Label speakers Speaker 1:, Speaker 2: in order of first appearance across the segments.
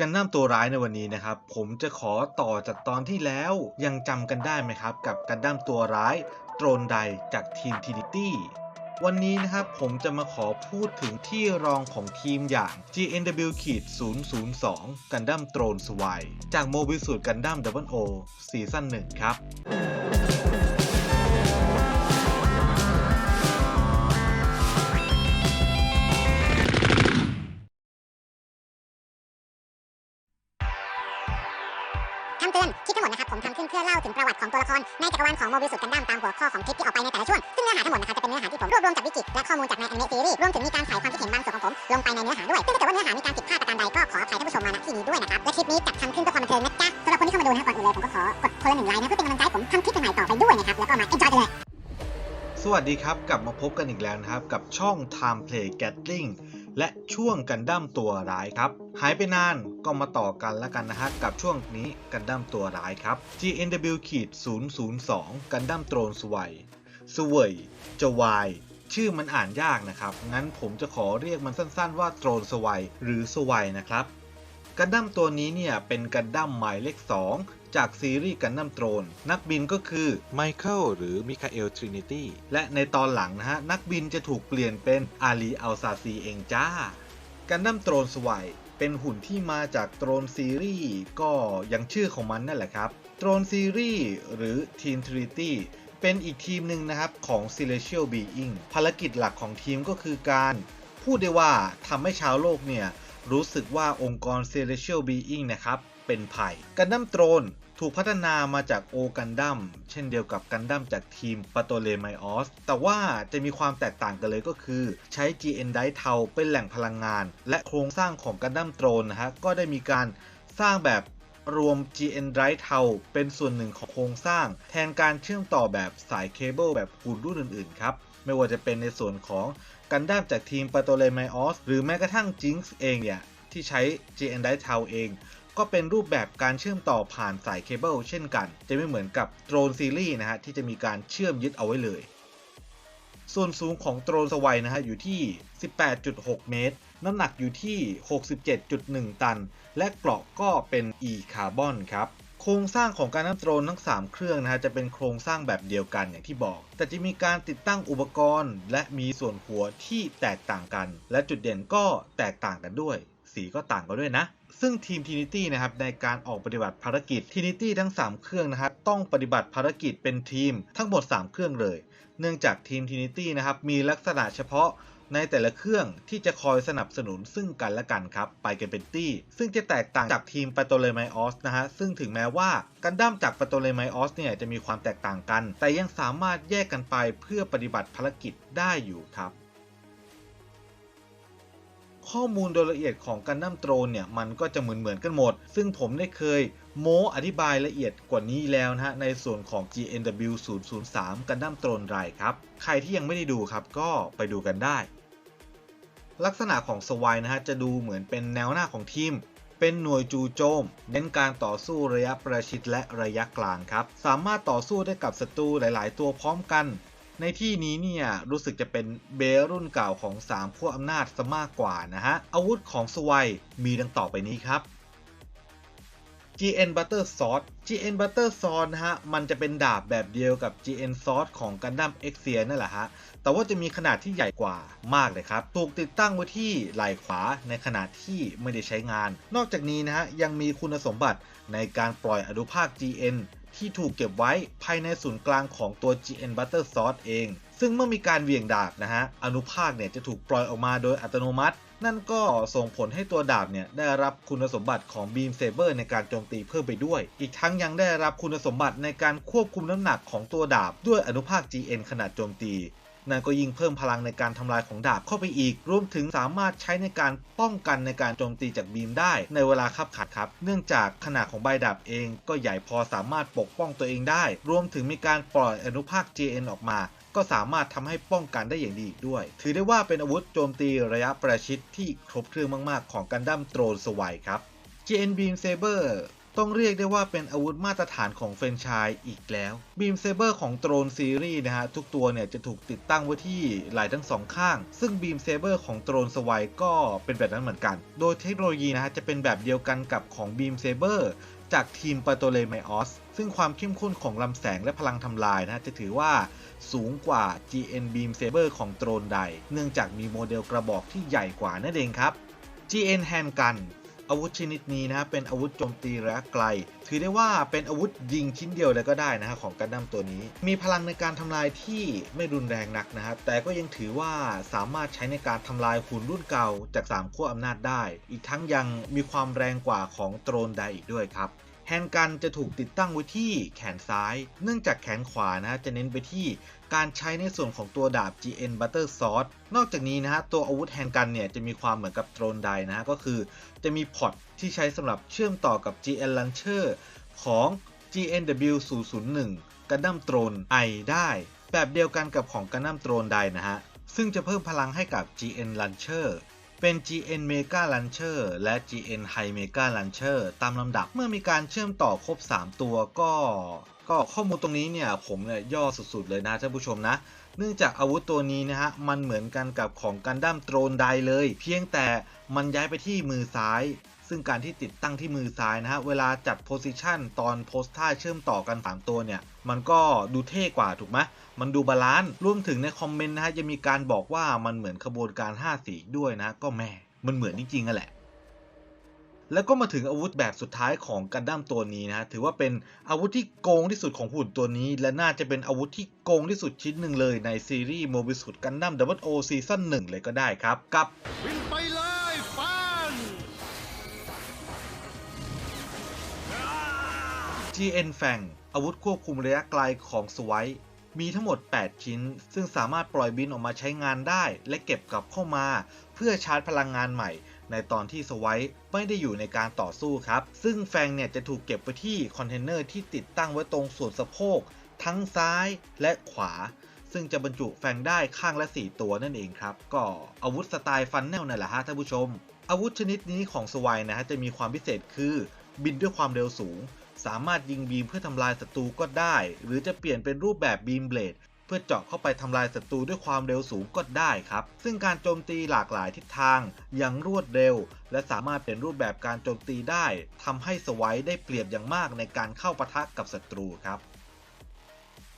Speaker 1: กันดั้มตัวร้ายในวันนี้นะครับ ผมจะขอต่อจากตอนที่แล้วยังจำกันได้ไหมครับ กับกันดั้มตัวร้ายโตรนไดจากทีมทีนิตี้วันนี้นะครับผมจะมาขอพูดถึงที่รองของทีมอย่าง GNW 002 กันดั้มโตรนสวายจากโมบิสูตกันดั้ม Double O ซีซั่น1ครับ
Speaker 2: นะครับและคลิปนี้จัดทำขึ้นเพื่อความบันเทิงนะจ๊ะสำหรับคนที่เข้ามาดูนะครับก่อนอื่นเลยผมก็ขอกดคนละหนึ่งไลค์นะเพื่อเป็นกำลังใจผมทำคลิปใหม่ต่อไปด้วยนะครับแล้วก็มา enjoy กันเลย
Speaker 1: สวัสดีครับกลับมาพบกันอีกแล้วนะครับ กับช่อง Time Play Gatling และช่วงกันดั้มตัวร้ายครับ หายไปนานก็มาต่อกันแล้วกันนะฮะกับช่วงนี้กันดั้มตัวร้ายครับ GNW ขีด002 กันดั้มโตรนสวยสวยจะวายชื่อมันอ่านยากนะครับ งั้นผมจะขอเรียกมันสั้นๆว่าโตรนสวัยหรือสวัยนะครับ กันดั้มตัวนี้เนี่ยเป็นกันดั้มหมายเลข 2 จากซีรีส์กันดั้มโตรน นักบินก็คือไมเคิลหรือมิคาเอลทรินิตี้และในตอนหลังนะฮะ นักบินจะถูกเปลี่ยนเป็นอาลีอัลซาซีเองจ้า กันดั้มโตรนสวายเป็นหุ่นที่มาจากโตรนซีรีส์ก็ยังชื่อของมันนั่นแหละครับโตรนซีรีส์หรือ Team Trinity เป็นอีกทีมหนึ่งนะครับของ Celestial Being ภารกิจหลักของทีมก็คือการ พูดได้ว่าทำให้ชาวโลกเนี่ย รู้สึกว่าองค์กร Celestial Being นะครับ เป็นภัยกันดั้มโตรนถูกพัฒนามาจากโอกันดั้มเช่นเดียวกับกันดั้มจากทีมป a โตเลไมออส แต่ว่าจะมีความแตกต่างกันเลยก็คือ ใช้ GN ไดเทาเป็นแหล่งพลังงาน และโครงสร้างของกันดั้มโตรนนะฮะก็ได้มีการสร้างแบบรวม GN Drive เทาเป็นส่วนหนึ่งของโครงสร้าง แทนการเชื่อมต่อแบบสายเคเบิลแบบหุ่นรุ่นอื่นๆครับ ไม่ว่าจะเป็นในส่วนของ กันดั้มจากทีมป a โตเลไมออสหรือแม้กระทั่งจิงส์เองเนี่ย ที่ใช้ GN Drive เทาเอง ก็เป็นรูปแบบการเชื่อมต่อผ่านสายเคเบิลเช่นกัน จะไม่เหมือนกับโ r รนซีรีส์นะฮะ ที่จะมีการเชื่อมยึดเอาไว้เลย ส่วนสูงของโ r รนสวัยนะฮะ อยู่ที่ 18.6 เมตร น้ำหนักอยู่ที่ 67.1 ตัน และเกราะก็เป็น e คาร์บอนครับ ครงสร้างของการน้ำโตรนทั้ง 3 เครื่องนะฮะจะเป็นโครงสร้างแบบเดียวกันอย่างที่บอก แต่จะมีการติดตั้งอุปกรณ์ และมีส่วนหัวที่แตกต่างกัน และจุดเด่นก็แตกต่างกันด้วย สีก็ต่างกันด้วยนะซึ่งทีม Trinity นะครับในการออกปฏิบัติภารกิจ Trinity ทั้ง 3 เครื่องนะครับต้องปฏิบัติภารกิจเป็นทีมทั้งหมด 3 เครื่องเลย เนื่องจากทีม Trinity นะครับมีลักษณะเฉพาะ ในแต่ละเครื่องที่จะคอยสนับสนุนซึ่งกันและกันครับ ไปกันเป็นตี้ ซึ่งจะแตกต่างจากทีมป a โตเลไมออสนะฮะ ซึ่งถึงแม้ว่ากันดั้มจากป a โตเลไมออสเนี่ยจะมีความแตกต่างกัน แต่ยังสามารถแยกกันไปเพื่อปฏิบัติภารกิจได้อยู่ครับข้อมูลโดยละเอียดของกันดั้มโตรนเนี่ยมันก็จะเหมือนเหมือนๆกันหมด ซึ่งผมได้เคยโม้อธิบายละเอียดกว่านี้แล้วนะฮะ ในส่วนของ GNW 003กันดั้มโตรนไรครับ ใครที่ยังไม่ได้ดูครับก็ไปดูกันได้ ลักษณะของสวายนะฮะจะดูเหมือนเป็นแนวหน้าของทีม เป็นหน่วยจูโจม เน้นการต่อสู้ระยะประชิดและระยะกลางครับ สามารถต่อสู้ได้กับศัตรูหลาย ๆ ตัวพร้อมกัน ในที่นี้เนี่ยรู้สึกจะเป็นเบลรุ่นเก่าของ3พวกอำนาจซะมากกว่านะฮะอาวุธของสวายมีดังต่อไปนี้ครับ GN Butter Sword GN Butter Sword นะฮะ มันจะเป็นดาบแบบเดียวกับ GN Sword ของ Gundam X s e r นั่นแหละฮะ แต่ว่าจะมีขนาดที่ใหญ่กว่ามากเลยครับ ถูกติดตั้งไว้ที่ไหล่ขวาในขณะที่ไม่ได้ใช้งาน นอกจากนี้นะฮะ ยังมีคุณสมบัติในการปล่อยอนุภาค GN ที่ถูกเก็บไว้ภายในศูนย์กลางของตัว GN Butter Sword เอง ซึ่งเมื่อมีการเหวี่ยงดาบนะฮะอนุภาคเนี่ยจะถูกปล่อยออกมาโดยอัตโนมัติ นั่นก็ส่งผลให้ตัวดาบเนี่ยได้รับคุณสมบัติของ Beam Saber ในการโจมตีเพิ่มไปด้วย อีกทั้งยังได้รับคุณสมบัติในการควบคุมน้ำหนักของตัวดาบด้วยอนุภาค GN ขนาดโจมตีนั่นก็ยิ่งเพิ่มพลังในการทำลายของดาบเข้าไปอีก รวมถึงสามารถใช้ในการป้องกันในการโจมตีจากบีมได้ ในเวลาขับขัดครับ เนื่องจากขนาดของใบดาบเองก็ใหญ่พอสามารถปกป้องตัวเองได้ รวมถึงมีการปล่อยอนุภาค GN ออกมา ก็สามารถทำให้ป้องกันได้อย่างดีอีกด้วย ถือได้ว่าเป็นอาวุธโจมตีระยะประชิดที่ครบเครื่องมาก ๆ ของกันดั้มโตรนสวัยครับ GN Beam Saber ต้องเรียกได้ว่าเป็นอาวุธมาตรฐานของแฟรนชส์อีกแล้วบีมเซเบอร์ของโ r รนซีรีส์นะฮะ ทุกตัวเนี่ยจะถูกติดตั้งไว้ที่ไหล่ทั้งสองข้าง ซึ่งบีมเซเบอร์ของโ r รนสวายก็เป็นแบบนั้นเหมือนกัน โดยเทคโนโลยีนะฮะ จะเป็นแบบเดียวกันกับของบีมเซเบอร์จากทีมปาโตเลไมออส ซึ่งความเข้มข้นของลำแสงและพลังทำลายนะฮะจะถือว่าสูงกว่า GN Beam Saber ของโ r รนใด เนื่องจากมีโมเดลกระบอกที่ใหญ่กว่านั่นเองครับ GN Handgun อาวุธชนิดนี้นะฮะเป็นอาวุธโจมตีระยะไกล ถือได้ว่าเป็นอาวุธยิงชิ้นเดียวเลยก็ได้นะฮะของกันดั้มตัวนี้ มีพลังในการทำลายที่ไม่รุนแรงนักนะครับ แต่ก็ยังถือว่าสามารถใช้ในการทำลายหุ่นรุ่นเก่าจาก3ขั้วอำนาจได้ อีกทั้งยังมีความแรงกว่าของโตรนไดอีกด้วยครับ แฮนด์กันจะถูกติดตั้งไว้ที่แขนซ้าย เนื่องจากแขนขวานะฮะจะเน้นไปที่การใช้ในส่วนของตัวดาบ GN Butter Sword นอกจากนี้นะฮะตัวอาวุธแฮนด์กันเนี่ยจะมีความเหมือนกับโตรนไดนะฮะก็คือจะมีพอร์ตที่ใช้สำหรับเชื่อมต่อกับ GN Launcher ของ GNW 001กันดั้มโตรน I ได้ แบบเดียวกันกับของกันดั้มโตรนไดนะฮะซึ่งจะเพิ่มพลังให้กับ GN Launcher เป็น GN Mega Launcher และ GN High Mega Launcher ตามลำดับเมื่อมีการเชื่อมต่อครบ 3 ตัวก็ ก็ข้อมูลตรงนี้เนี่ยผมเนี่ยย่อสุดๆเลยนะท่านผู้ชมนะ เนื่องจากอาวุธตัวนี้นะฮะ มันเหมือนกันกับของกันดั้มโตรนไดเลย เพียงแต่มันย้ายไปที่มือซ้าย ซึ่งการที่ติดตั้งที่มือซ้ายนะฮะ เวลาจัดโพสิชันตอนโพสท่าเชื่อมต่อกัน 3 ตัวเนี่ย มันก็ดูเท่กว่าถูกไหม มันดูบาลานซ์รวมถึงในคอมเมนต์นะฮะจะมีการบอกว่ามันเหมือนขบวนการ 5 สีด้วยนะ ก็แม่มันเหมือนจริงๆอะแหละแล้วก็มาถึงอาวุธแบบสุดท้ายของกันดั้มตัวนี้นะ ถือว่าเป็นอาวุธที่โกงที่สุดของหุ่นตัวนี้ และน่าจะเป็นอาวุธที่โกงที่สุดชิ้นหนึ่งเลยในซีรีส์โมบิสุดกันดั้มดับเบิลโอซีซั่นหนึ่งเลยก็ได้ครับ กับ
Speaker 3: บินไปเลยฟัน
Speaker 1: GN Fang อาวุธควบคุมระยะไกลของสไว มีทั้งหมด 8 ชิ้น ซึ่งสามารถปล่อยบินออกมาใช้งานได้ และเก็บกลับเข้ามา เพื่อชาร์จพลังงานใหม่ ในตอนที่สไวไม่ได้อยู่ในการต่อสู้ครับ ซึ่งแฟงเนี่ยจะถูกเก็บไปที่คอนเทนเนอร์ที่ติดตั้งไว้ตรงส่วนสะโพก ทั้งซ้ายและขวา ซึ่งจะบรรจุแฟงได้ข้างละ 4 ตัวนั่นเองครับ ก็อาวุธสไตล์ฟันแนลนั่นแหละฮะท่านผู้ชม อาวุธชนิดนี้ของสไวนะฮะจะมีความพิเศษคือ บินด้วยความเร็วสูง สามารถยิงบีมเพื่อทำลายศัตรูก็ได้ หรือจะเปลี่ยนเป็นรูปแบบบีมเบลดเพื่อเจาะเข้าไปทำลายศัตรูด้วยความเร็วสูงก็ได้ครับ ซึ่งการโจมตีหลากหลายทิศทางอย่างรวดเร็ว และสามารถเป็นรูปแบบการโจมตีได้ทำให้สไวได้เปรียบอย่างมากในการเข้าปะทะกับศัตรูครับ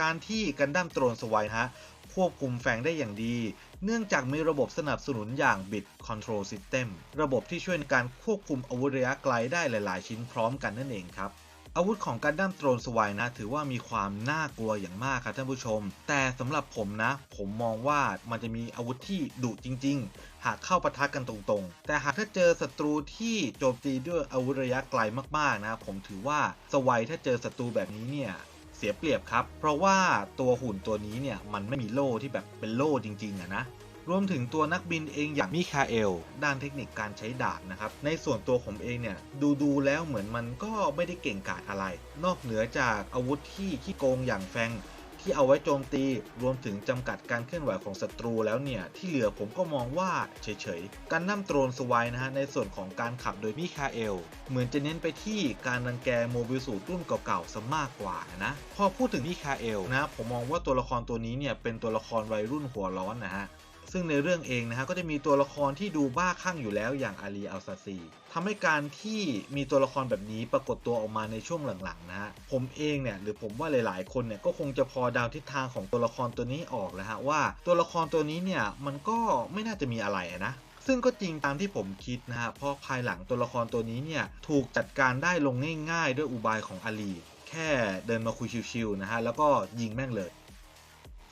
Speaker 1: การที่กันดั้มโตรนสไวฮะควบคุมแฝงได้อย่างดี เนื่องจากมีระบบสนับสนุนอย่าง Bit Control System ระบบที่ช่วยในการควบคุมอาวุธระยะไกลได้หลาย ๆ ชิ้นพร้อมกันนั่นเองครับ อาวุธของกันดั้มโตรนสวายนะ ถือว่ามีความน่ากลัวอย่างมากครับท่านผู้ชม แต่สำหรับผมนะ ผมมองว่ามันจะมีอาวุธที่ดุจริง ๆ หากเข้าปะทะกันตรงๆ แต่หากถ้าเจอศัตรูที่โจมตีด้วยอาวุธระยะไกลมากๆนะ ผมถือว่าสวายถ้าเจอศัตรูแบบนี้เนี่ยเสียเปรียบครับ เพราะว่าตัวหุ่นตัวนี้เนี่ยมันไม่มีโล่ที่แบบเป็นโล่จริงๆอะนะ รวมถึงตัวนักบินเองอย่างมิคาเอล ด้านเทคนิคการใช้ดาบนะครับ ในส่วนตัวผมเองเนี่ยดูดูแล้วเหมือนมันก็ไม่ได้เก่งกาจอะไร นอกเหนือจากอาวุธที่ขี้โกงอย่างแฟงที่เอาไว้โจมตีรวมถึงจำกัดการเคลื่อนไหวของศัตรูแล้วเนี่ย ที่เหลือผมก็มองว่าเฉยๆ การนำโตรนสวายนะฮะ ในส่วนของการขับโดยมิคาเอล เหมือนจะเน้นไปที่การรังแกโมบิลสูตรรุ่นเก่าๆซะมากกว่านะ พอพูดถึงมิคาเอลนะ ผมมองว่าตัวละครตัวนี้เนี่ย เป็นตัวละครวัยรุ่นหัวร้อนนะฮะ ซึ่งในเรื่องเองนะฮะก็จะมีตัวละครที่ดูบ้าคลั่งอยู่แล้วอย่างอาลีอัลซาซีทำให้การที่มีตัวละครแบบนี้ปรากฏตัวออกมาในช่วงหลังๆนะฮะผมเองเนี่ยหรือผมว่าหลายๆคนเนี่ยก็คงจะพอดาวทิศทางของตัวละครตัวนี้ออกแล้วฮะว่าตัวละครตัวนี้เนี่ยมันก็ไม่น่าจะมีอะไรนะซึ่งก็จริงตามที่ผมคิดนะฮะเพราะภายหลังตัวละครตัวนี้เนี่ยถูกจัดการได้ลงง่าย ๆ ด้วยอุบายของอาลี แค่เดินมาคุยชิวๆนะฮะแล้วก็ยิงแม่งเลย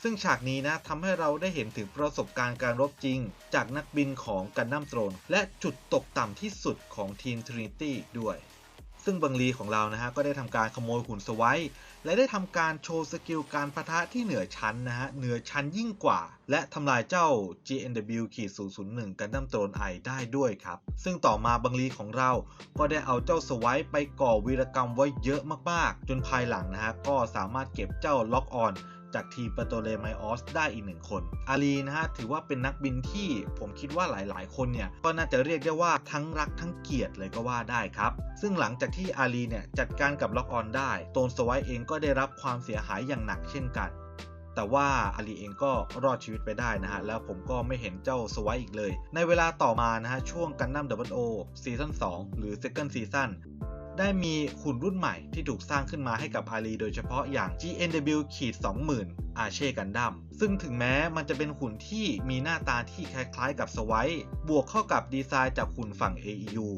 Speaker 1: ซึ่งฉากนี้นะทำให้เราได้เห็นถึงประสบการณ์การรบจริง จากนักบินของกันดั้มโตรน และจุดตกต่ำที่สุดของทีม Trinity ด้วย ซึ่งบังลีของเรานะฮะก็ได้ทำการขโมยหุ่นสไวท์และได้ทำการโชว์สกิลการประทะที่เหนือชั้นนะฮะ เหนือชั้นยิ่งกว่า และทำลายเจ้า GNW 001กันดั้มโตรนไอได้ด้วยครับ ซึ่งต่อมาบังลีของเรา ก็ได้เอาเจ้าสวท์ไปก่อวีรกรรมไว้เยอะมากๆ จนภายหลังนะฮะ ก็สามารถเก็บเจ้าล็อกออน จากทีมปโตเลไมออสได้อีกหนึ่งคน อาลีนะฮะถือว่าเป็นนักบินที่ผมคิดว่าหลายๆ คนเนี่ยก็น่าจะเรียกได้ว่าทั้งรักทั้งเกลียดเลยก็ว่าได้ครับ ซึ่งหลังจากที่อาลีเนี่ยจัดการกับล็อกออนได้ โตนสวท์เองก็ได้รับความเสียหายอย่างหนักเช่นกันแต่ว่าอาลีเองก็รอดชีวิตไปได้นะฮะ แล้วผมก็ไม่เห็นเจ้าสวท์อีกเลย ในเวลาต่อมานะฮะ ช่วงกันดั้มดับเบิลโอซีซั่น2หรือ Second Season ได้มีหุ่นรุ่นใหม่ที่ถูกสร้างขึ้นมาให้กับอาลีโดยเฉพาะอย่าง GNW ขีด20,000 อาเช่กันดั้มซึ่งถึงแม้มันจะเป็นหุ่นที่มีหน้าตาที่คล้ายๆกับสไวท์บวกเข้ากับดีไซน์จากหุ่นฝั่ง AEU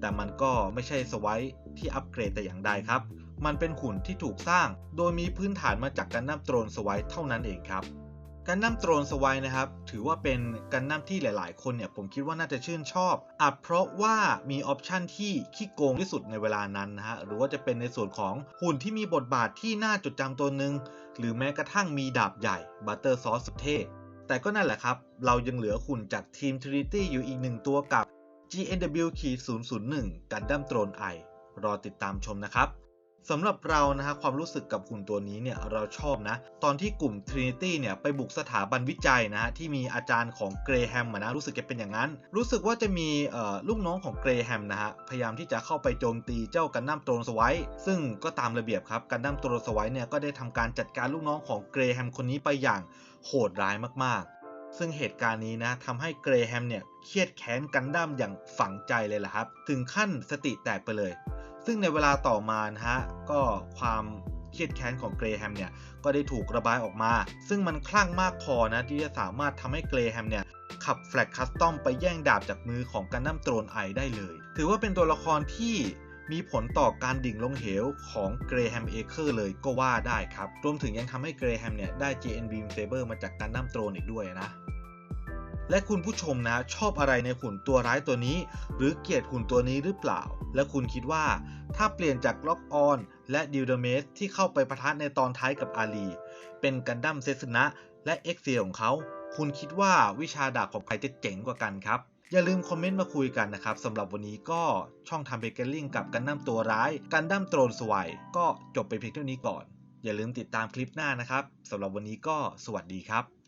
Speaker 1: แต่มันก็ไม่ใช่สไวท์ที่อัปเกรดแต่อย่างใดครับ มันเป็นหุ่นที่ถูกสร้าง โดยมีพื้นฐานมาจากกันดั้มโตรนสไวท์เท่านั้นเองครับ กันดั้มโตรนสวท์นะครับ ถือว่าเป็นกันดั้มที่หลาย ๆ คนเนี่ยผมคิดว่าน่าจะชื่นชอบอาจเพราะว่ามีออปชันที่ขี้โกงที่สุดในเวลานั้นนะฮะหรือว่าจะเป็นในส่วนของหุ่นที่มีบทบาทที่น่าจดจำตัวหนึ่งหรือแม้กระทั่งมีดาบใหญ่บัตเตอร์ซอสสุดเท่แต่ก็นั่นแหละครับ เรายังเหลือหุ่นจากทีม Trinity อยู่อีกหนึ่งตัวกับ GNW 001กันดั้มโตรนไอรอติดตามชมนะครับ สำหรับเรานะฮะความรู้สึกกับหุ่นตัวนี้เนี่ยเราชอบนะตอนที่กลุ่ม Trinity เนี่ยไปบุกสถาบันวิจัยนะฮะที่มีอาจารย์ของเกรแฮมนะรู้สึกจะเป็นอย่างนั้น รู้สึกว่าจะมีลูกน้องของเกรแฮมนะฮะพยายามที่จะเข้าไปโจมตีเจ้ากันดั้มโตรนสไวท์ซึ่งก็ตามระเบียบครับกันดั้มโตรนสไวท์เนี่ยก็ได้ทำการจัดการลูกน้องของเกรแฮมคนนี้ไปอย่างโหดร้ายมากๆ ซึ่งเหตุการณ์นี้นะทำให้เกรแฮมเนี่ยเครียดแค้นกันดั้มอย่างฝังใจเลยล่ะครับ ถึงขั้นสติแตกไปเลย ซึ่งในเวลาต่อมานะฮะก็ความเครียดแค้นของเกรแฮมเนี่ยก็ได้ถูกระบายออกมา ซึ่งมันคลั่งมากพอนะที่จะสามารถทำให้เกรแฮมเนี่ยขับแฟลกคัสตอมไปแย่งดาบจากมือของกันดั้มโตรนไอได้เลย ถือว่าเป็นตัวละครที่มีผลต่อการดิ่งลงเหวของเกรแฮมเอเคอร์เลยก็ว่าได้ครับ รวมถึงยังทำให้เกรแฮมเนี่ยได้ JN Beam Saber มาจากกันดั้มโตรนอีกด้วยนะ และคุณผู้ชมนะชอบอะไรในหุ่นตัวร้ายตัวนี้ หรือเกลียดหุ่นตัวนี้หรือเปล่า และคุณคิดว่าถ้าเปลี่ยนจากล็อกออนและดิวเดเมสที่เข้าไปปะทะในตอนท้ายกับอาลี เป็นกันดั้มเซสนะและเอ็กเซียของเขา คุณคิดว่าวิชาดาบของใครจะเจ๋งกว่ากันครับอย่าลืมคอมเมนต์มาคุยกันนะครับสำหรับวันนี้ก็ช่องทำเบเกอร์ลิงกับกันดั้มตัวร้ายกันดั้มโตรนสวายก็จบไปเพียงเท่านี้ก่อน อย่าลืมติดตามคลิปหน้านะครับสำหรับวันนี้ก็สวัสดีครับ